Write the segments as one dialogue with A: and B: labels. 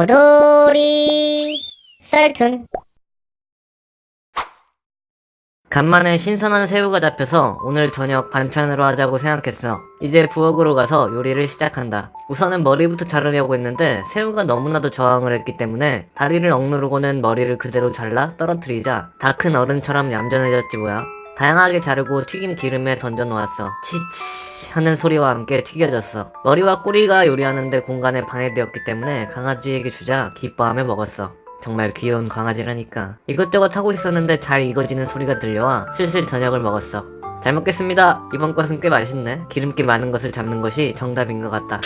A: 호돌이 썰툰
B: 간만에 신선한 새우가 잡혀서 오늘 저녁 반찬으로 하자고 생각했어. 이제 부엌으로 가서 요리를 시작한다. 우선은 머리부터 자르려고 했는데 새우가 너무나도 저항을 했기 때문에 다리를 억누르고는 머리를 그대로 잘라 떨어뜨리자 다 큰 어른처럼 얌전해졌지 뭐야. 다양하게 자르고 튀김 기름에 던져 놓았어. 치치 하는 소리와 함께 튀겨졌어. 머리와 꼬리가 요리하는데 공간에 방해되었기 때문에 강아지에게 주자 기뻐하며 먹었어. 정말 귀여운 강아지라니까. 이것저것 하고 있었는데 잘 익어지는 소리가 들려와 슬슬 저녁을 먹었어. 잘 먹겠습니다. 이번 것은 꽤 맛있네. 기름기 많은 것을 잡는 것이 정답인 것 같다.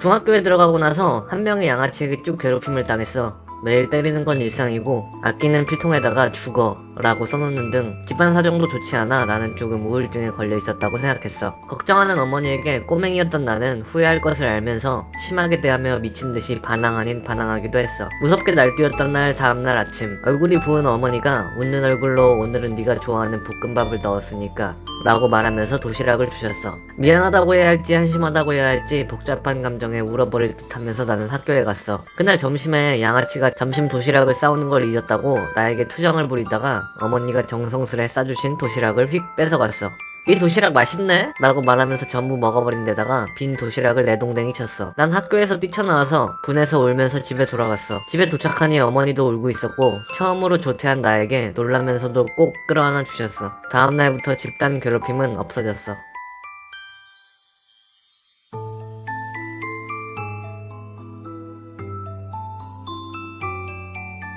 B: 중학교에 들어가고 나서 한 명의 양아치에게 쭉 괴롭힘을 당했어. 매일 때리는 건 일상이고 아끼는 필통에다가 죽어 라고 써놓는 등 집안 사정도 좋지 않아 나는 조금 우울증에 걸려 있었다고 생각했어. 걱정하는 어머니에게 꼬맹이였던 나는 후회할 것을 알면서 심하게 대하며 미친 듯이 반항 아닌 반항하기도 했어. 무섭게 날뛰었던 날 다음날 아침 얼굴이 부은 어머니가 웃는 얼굴로 오늘은 네가 좋아하는 볶음밥을 넣었으니까 라고 말하면서 도시락을 주셨어. 미안하다고 해야 할지 한심하다고 해야 할지 복잡한 감정에 울어버릴 듯 하면서 나는 학교에 갔어. 그날 점심에 양아치가 점심 도시락을 싸우는 걸 잊었다고 나에게 투정을 부리다가 어머니가 정성스레 싸주신 도시락을 휙 뺏어갔어. 이 도시락 맛있네? 라고 말하면서 전부 먹어버린 데다가 빈 도시락을 내 동댕이 쳤어. 난 학교에서 뛰쳐나와서 분해서 울면서 집에 돌아갔어. 집에 도착하니 어머니도 울고 있었고 처음으로 조퇴한 나에게 놀라면서도 꼭 끌어안아 주셨어. 다음날부터 집단 괴롭힘은 없어졌어.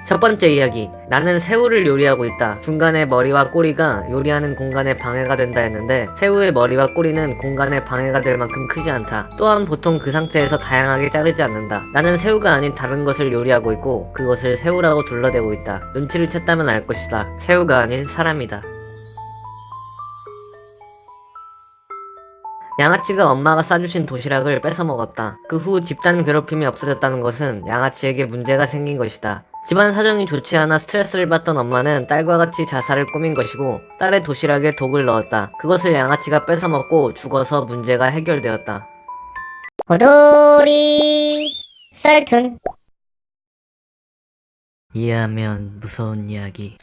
B: 첫 번째 이야기. 나는 새우를 요리하고 있다. 중간에 머리와 꼬리가 요리하는 공간에 방해가 된다 했는데 새우의 머리와 꼬리는 공간에 방해가 될 만큼 크지 않다. 또한 보통 그 상태에서 다양하게 자르지 않는다. 나는 새우가 아닌 다른 것을 요리하고 있고 그것을 새우라고 둘러대고 있다. 눈치를 챘다면 알 것이다. 새우가 아닌 사람이다. 양아치가 엄마가 싸주신 도시락을 뺏어 먹었다. 그 후 집단 괴롭힘이 없어졌다는 것은 양아치에게 문제가 생긴 것이다. 집안 사정이 좋지 않아 스트레스를 받던 엄마는 딸과 같이 자살을 꾸민 것이고 딸의 도시락에 독을 넣었다. 그것을 양아치가 뺏어 먹고 죽어서 문제가 해결되었다.
A: 호돌이 썰툰
B: 이해하면 무서운 이야기.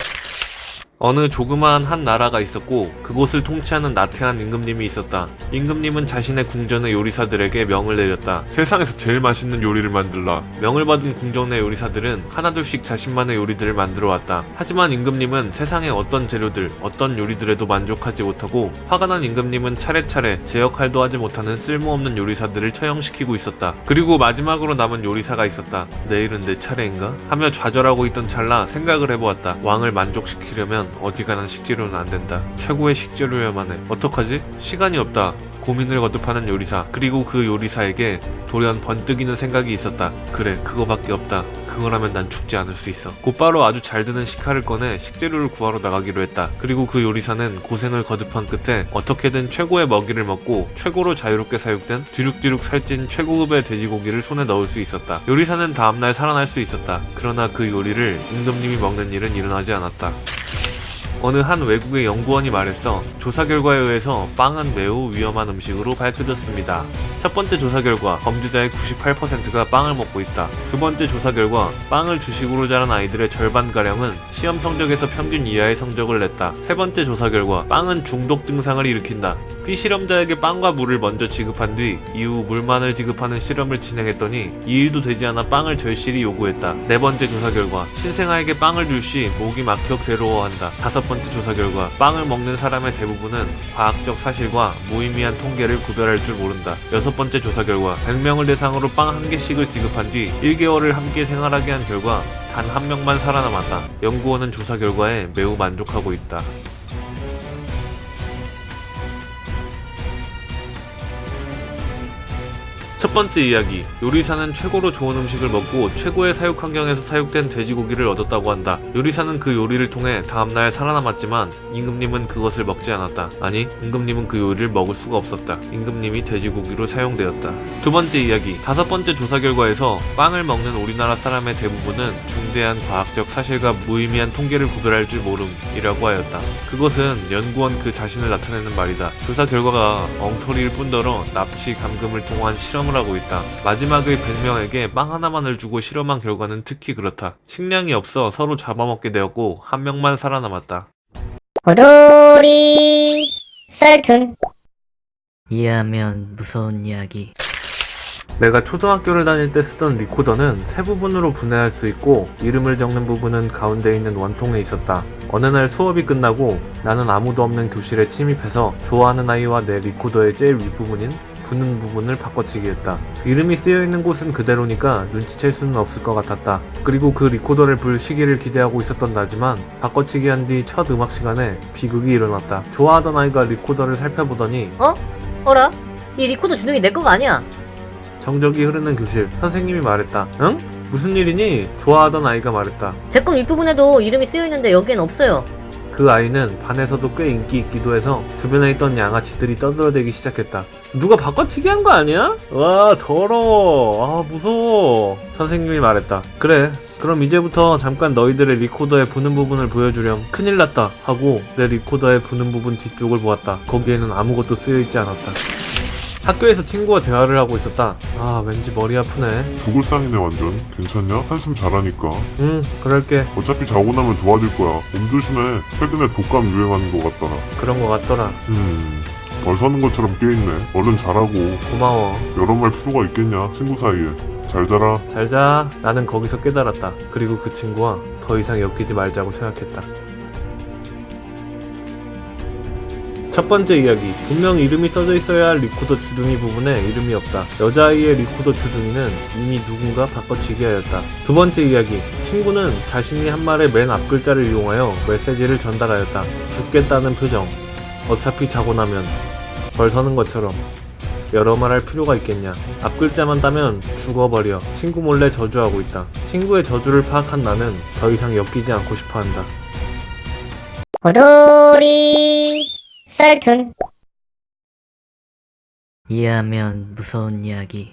C: 어느 조그마한 한 나라가 있었고 그곳을 통치하는 나태한 임금님이 있었다. 임금님은 자신의 궁전의 요리사들에게 명을 내렸다. 세상에서 제일 맛있는 요리를 만들라. 명을 받은 궁전의 요리사들은 하나둘씩 자신만의 요리들을 만들어 왔다. 하지만 임금님은 세상의 어떤 재료들, 어떤 요리들에도 만족하지 못하고 화가 난 임금님은 차례차례 제 역할도 하지 못하는 쓸모없는 요리사들을 처형시키고 있었다. 그리고 마지막으로 남은 요리사가 있었다. 내일은 내 차례인가? 하며 좌절하고 있던 찰나 생각을 해보았다. 왕을 만족시키려면 어지간한 식재료는 안 된다. 최고의 식재료여야만 해. 어떡하지? 시간이 없다. 고민을 거듭하는 요리사. 그리고 그 요리사에게 돌연 번뜩이는 생각이 있었다. 그래, 그거밖에 없다. 그거라면 난 죽지 않을 수 있어. 곧바로 아주 잘 드는 식칼을 꺼내 식재료를 구하러 나가기로 했다. 그리고 그 요리사는 고생을 거듭한 끝에 어떻게든 최고의 먹이를 먹고 최고로 자유롭게 사육된 뒤룩뒤룩 살찐 최고급의 돼지고기를 손에 넣을 수 있었다. 요리사는 다음날 살아날 수 있었다. 그러나 그 요리를 임금님이 먹는 일은 일어나지 않았다. 어느 한 외국의 연구원이 말했어. 조사 결과에 의해서 빵은 매우 위험한 음식으로 밝혀졌습니다. 첫 번째 조사 결과, 범죄자의 98%가 빵을 먹고 있다. 두 번째 조사 결과, 빵을 주식으로 자란 아이들의 절반가량은 시험 성적에서 평균 이하의 성적을 냈다. 세 번째 조사 결과, 빵은 중독 증상을 일으킨다. 피실험자에게 빵과 물을 먼저 지급한 뒤 이후 물만을 지급하는 실험을 진행했더니 이 일도 되지 않아 빵을 절실히 요구했다. 네 번째 조사 결과, 신생아에게 빵을 줄 시 목이 막혀 괴로워한다. 다섯 번째 조사 결과, 빵을 먹는 사람의 대부분은 과학적 사실과 무의미한 통계를 구별할 줄 모른다. 여섯 번째 조사 결과, 100명을 대상으로 빵 한 개씩을 지급한 뒤 1개월을 함께 생활하게 한 결과 단 한 명만 살아남았다. 연구원은 조사 결과에 매우 만족하고 있다. 첫 번째 이야기. 요리사는 최고로 좋은 음식을 먹고 최고의 사육 환경에서 사육된 돼지고기를 얻었다고 한다. 요리사는 그 요리를 통해 다음날 살아남았지만 임금님은 그것을 먹지 않았다. 아니, 임금님은 그 요리를 먹을 수가 없었다. 임금님이 돼지고기로 사용되었다. 두 번째 이야기. 다섯 번째 조사 결과에서 빵을 먹는 우리나라 사람의 대부분은 중대한 과학적 사실과 무의미한 통계를 구별할 줄 모름이라고 하였다. 그것은 연구원 그 자신을 나타내는 말이다. 조사 결과가 엉터리일 뿐더러 납치 감금을 통한 실험을 실험을 하고 있다. 마지막의 100명에게 빵 하나만을 주고 실험한 결과는 특히 그렇다. 식량이 없어 서로 잡아먹게 되었고 한 명만 살아남았다.
A: 오돌이 썰툰
B: 이해하면 무서운 이야기.
C: 내가 초등학교를 다닐 때 쓰던 리코더는 세 부분으로 분해할 수 있고 이름을 적는 부분은 가운데 있는 원통에 있었다. 어느 날 수업이 끝나고 나는 아무도 없는 교실에 침입해서 좋아하는 아이와 내 리코더의 제일 윗부분인 부는 부분을 바꿔치기 했다. 이름이 쓰여 있는 곳은 그대로니까 눈치챌 수는 없을 것 같았다. 그리고 그 리코더를 불 시기를 기대하고 있었던 나지만 바꿔치기 한 뒤 첫 음악 시간에 비극이 일어났다. 좋아하던 아이가 리코더를 살펴보더니
B: 어라? 이 리코더 주둥이 내 거가 아니야.
C: 정적이 흐르는 교실 선생님이 말했다. 응? 무슨 일이니? 좋아하던 아이가 말했다.
B: 제 건 윗부분에도 이름이 쓰여 있는데 여기엔 없어요.
C: 그 아이는 반에서도 꽤 인기 있기도 해서 주변에 있던 양아치들이 떠들어대기 시작했다. 누가 바꿔치기 한 거 아니야? 와 더러워. 아 무서워. 선생님이 말했다. 그래. 그럼 이제부터 잠깐 너희들의 리코더의 부는 부분을 보여주렴. 큰일 났다. 하고 내 리코더의 부는 부분 뒤쪽을 보았다. 거기에는 아무것도 쓰여있지 않았다. 학교에서 친구와 대화를 하고 있었다. 아 왠지 머리 아프네.
D: 죽을 상이네 완전 괜찮냐? 한숨 잘하니까
C: 응 그럴게.
D: 어차피 자고 나면 좋아질 거야 몸 조심해 최근에 독감 유행하는 것 같더라
C: 그런 거 같더라.
D: 음벌 서는 것처럼 깨있네 얼른 자라고
C: 고마워.
D: 여러 말 필요가 있겠냐 친구 사이에 잘 자라
C: 잘 자. 나는 거기서 깨달았다. 그리고 그 친구와 더 이상 엮이지 말자고 생각했다. 첫 번째 이야기. 분명 이름이 써져 있어야 할 리코더 주둥이 부분에 이름이 없다. 여자아이의 리코더 주둥이는 이미 누군가 바꿔치기 하였다. 두 번째 이야기. 친구는 자신이 한 말의 맨 앞글자를 이용하여 메시지를 전달하였다. 죽겠다는 표정. 어차피 자고 나면 벌 서는 것처럼. 여러 말 할 필요가 있겠냐. 앞글자만 따면 죽어버려. 친구 몰래 저주하고 있다. 친구의 저주를 파악한 나는 더 이상 엮이지 않고 싶어 한다.
A: 오돌이 썰툰
B: 이해하면 무서운 이야기.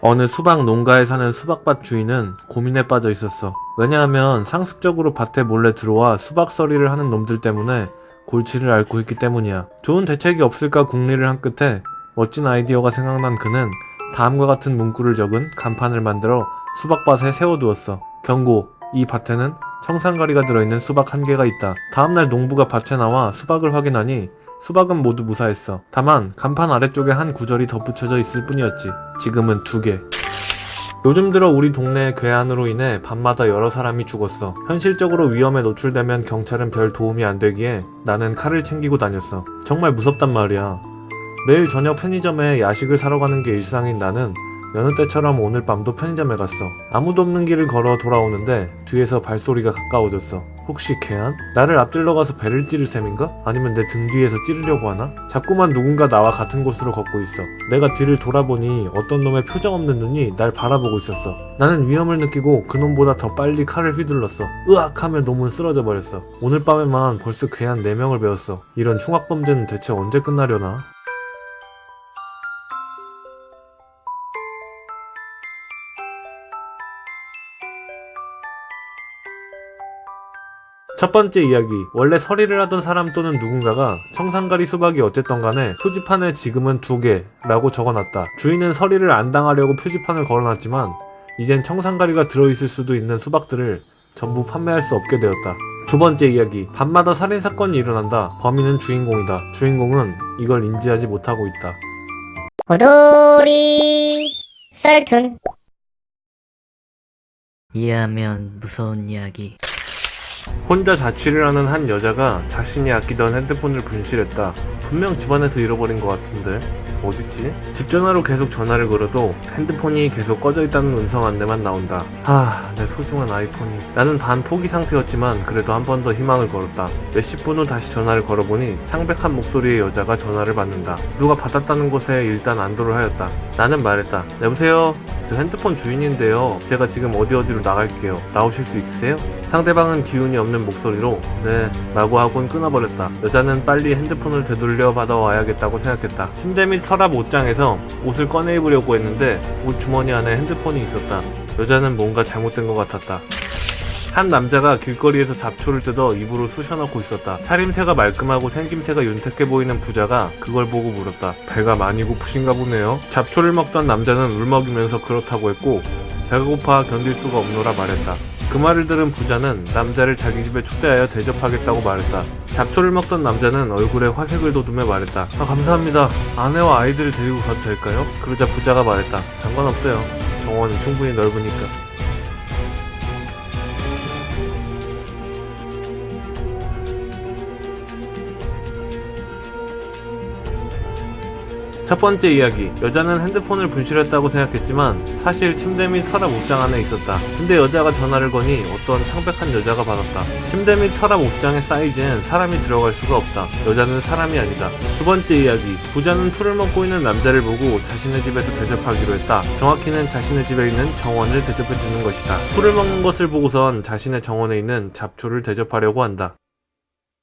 C: 어느 수박 농가에 사는 수박밭 주인은 고민에 빠져 있었어. 왜냐하면 상습적으로 밭에 몰래 들어와 수박 서리를 하는 놈들 때문에 골치를 앓고 있기 때문이야. 좋은 대책이 없을까 궁리를 한 끝에 멋진 아이디어가 생각난 그는 다음과 같은 문구를 적은 간판을 만들어 수박밭에 세워두었어. 경고. 이 밭에는 청산가리가 들어있는 수박 한 개가 있다. 다음날 농부가 밭에 나와 수박을 확인하니 수박은 모두 무사했어. 다만 간판 아래쪽에 한 구절이 덧붙여져 있을 뿐이었지. 지금은 두 개. 요즘 들어 우리 동네의 괴한으로 인해 밤마다 여러 사람이 죽었어. 현실적으로 위험에 노출되면 경찰은 별 도움이 안 되기에 나는 칼을 챙기고 다녔어. 정말 무섭단 말이야. 매일 저녁 편의점에 야식을 사러 가는 게 일상인 나는 여느 때처럼 오늘 밤도 편의점에 갔어. 아무도 없는 길을 걸어 돌아오는데 뒤에서 발소리가 가까워졌어. 혹시 개한? 나를 앞질러 가서 배를 찌를 셈인가? 아니면 내 등 뒤에서 찌르려고 하나? 자꾸만 누군가 나와 같은 곳으로 걷고 있어. 내가 뒤를 돌아보니 어떤 놈의 표정 없는 눈이 날 바라보고 있었어. 나는 위험을 느끼고 그놈보다 더 빨리 칼을 휘둘렀어. 으악 하며 놈은 쓰러져 버렸어. 오늘 밤에만 벌써 괴한 4명을 배웠어. 이런 흉악범죄는 대체 언제 끝나려나? 첫 번째 이야기. 원래 서리를 하던 사람 또는 누군가가 청산가리 수박이 어쨌던 간에 표지판에 지금은 두 개라고 적어놨다. 주인은 서리를 안 당하려고 표지판을 걸어놨지만 이젠 청산가리가 들어있을 수도 있는 수박들을 전부 판매할 수 없게 되었다. 두 번째 이야기. 밤마다 살인사건이 일어난다. 범인은 주인공이다. 주인공은 이걸 인지하지 못하고 있다.
A: 오돌이 썰툰
B: 이해하면 무서운 이야기.
C: 혼자 자취를 하는 한 여자가 자신이 아끼던 핸드폰을 분실했다. 분명 집안에서 잃어버린 것 같은데 어딨지? 집 전화로 계속 전화를 걸어도 핸드폰이 계속 꺼져 있다는 음성 안내만 나온다. 하, 내 소중한 아이폰이. 나는 반 포기 상태였지만 그래도 한 번 더 희망을 걸었다. 몇십 분 후 다시 전화를 걸어보니 창백한 목소리의 여자가 전화를 받는다. 누가 받았다는 곳에 일단 안도를 하였다. 나는 말했다. 여보세요? 저 핸드폰 주인인데요. 제가 지금 어디 어디로 나갈게요. 나오실 수 있으세요? 상대방은 기운이 없는 목소리로 네 라고 하곤 끊어버렸다. 여자는 빨리 핸드폰을 되돌려 받아와야겠다고 생각했다. 침대 및 서랍 옷장에서 옷을 꺼내 입으려고 했는데 옷 주머니 안에 핸드폰이 있었다. 여자는 뭔가 잘못된 것 같았다. 한 남자가 길거리에서 잡초를 뜯어 입으로 쑤셔넣고 있었다. 차림새가 말끔하고 생김새가 윤택해 보이는 부자가 그걸 보고 물었다. 배가 많이 고프신가 보네요. 잡초를 먹던 남자는 울먹이면서 그렇다고 했고 배가 고파 견딜 수가 없노라 말했다. 그 말을 들은 부자는 남자를 자기 집에 초대하여 대접하겠다고 말했다. 잡초를 먹던 남자는 얼굴에 화색을 돋우며 말했다. 아, 감사합니다. 아내와 아이들을 데리고 가도 될까요? 그러자 부자가 말했다. 상관없어요. 정원은 충분히 넓으니까. 첫 번째 이야기. 여자는 핸드폰을 분실했다고 생각했지만 사실 침대 및 서랍 옷장 안에 있었다. 근데 여자가 전화를 거니 어떤 창백한 여자가 받았다. 침대 및 서랍 옷장의 사이즈엔 사람이 들어갈 수가 없다. 여자는 사람이 아니다. 두 번째 이야기. 부자는 풀을 먹고 있는 남자를 보고 자신의 집에서 대접하기로 했다. 정확히는 자신의 집에 있는 정원을 대접해 주는 것이다. 풀을 먹는 것을 보고선 자신의 정원에 있는 잡초를 대접하려고 한다.